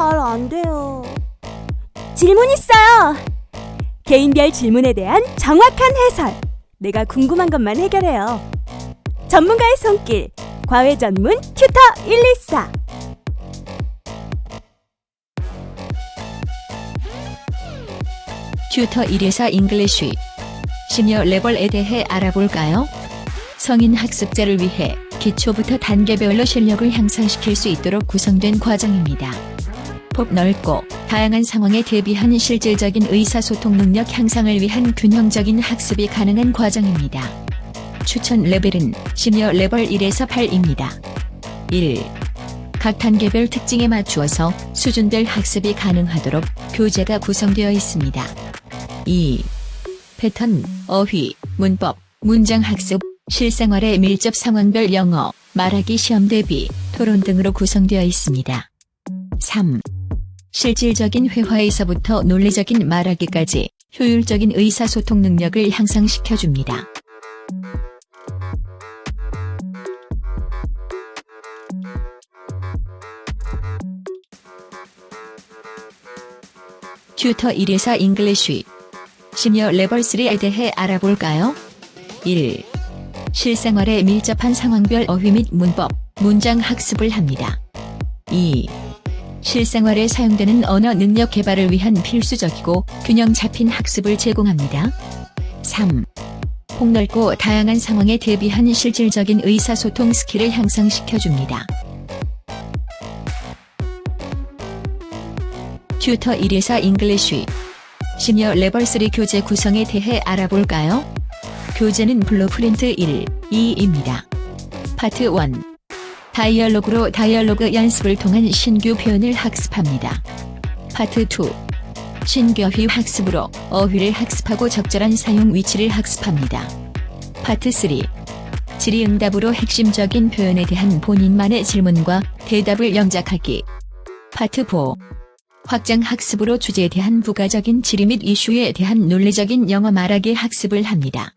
잘 안 돼요. 질문 있어요. 개인별 질문에 대한 정확한 해설. 내가 궁금한 것만 해결해요. 전문가의 손길. 과외 전문 튜터 114. 튜터 1회사 잉글리쉬 시니어 레벨에 대해 알아볼까요? 성인 학습자를 위해 기초부터 단계별로 실력을 향상시킬 수 있도록 구성된 과정입니다. 폭 넓고 다양한 상황에 대비한 실질적인 의사소통 능력 향상을 위한 균형적인 학습이 가능한 과정입니다. 추천 레벨은 시니어 레벨 1에서 8입니다. 1. 각 단계별 특징에 맞추어서 수준별 학습이 가능하도록 교재가 구성되어 있습니다. 2. 패턴, 어휘, 문법, 문장 학습, 실생활의 밀접 상황별 영어, 말하기 시험 대비, 토론 등으로 구성되어 있습니다. 3. 실질적인 회화에서부터 논리적인 말하기까지 효율적인 의사소통 능력을 향상시켜줍니다. 튜터 1회사 잉글리쉬 시니어 레벨 3에 대해 알아볼까요? 1. 실생활에 밀접한 상황별 어휘 및 문법, 문장 학습을 합니다. 2. 실생활에 사용되는 언어 능력 개발을 위한 필수적이고 균형 잡힌 학습을 제공합니다. 3. 폭넓고 다양한 상황에 대비한 실질적인 의사소통 스킬을 향상시켜줍니다. 튜터 1회사 잉글리쉬 시니어 레벨 3 교재 구성에 대해 알아볼까요? 교재는 블루프린트 1, 2입니다. 파트 1. 다이얼로그로 다이얼로그 연습을 통한 신규 표현을 학습합니다. 파트 2. 신규 어휘 학습으로 어휘를 학습하고 적절한 사용 위치를 학습합니다. 파트 3. 질의응답으로 핵심적인 표현에 대한 본인만의 질문과 대답을 영작하기. 파트 4. 확장 학습으로 주제에 대한 부가적인 지리 및 이슈에 대한 논리적인 영어 말하기 학습을 합니다.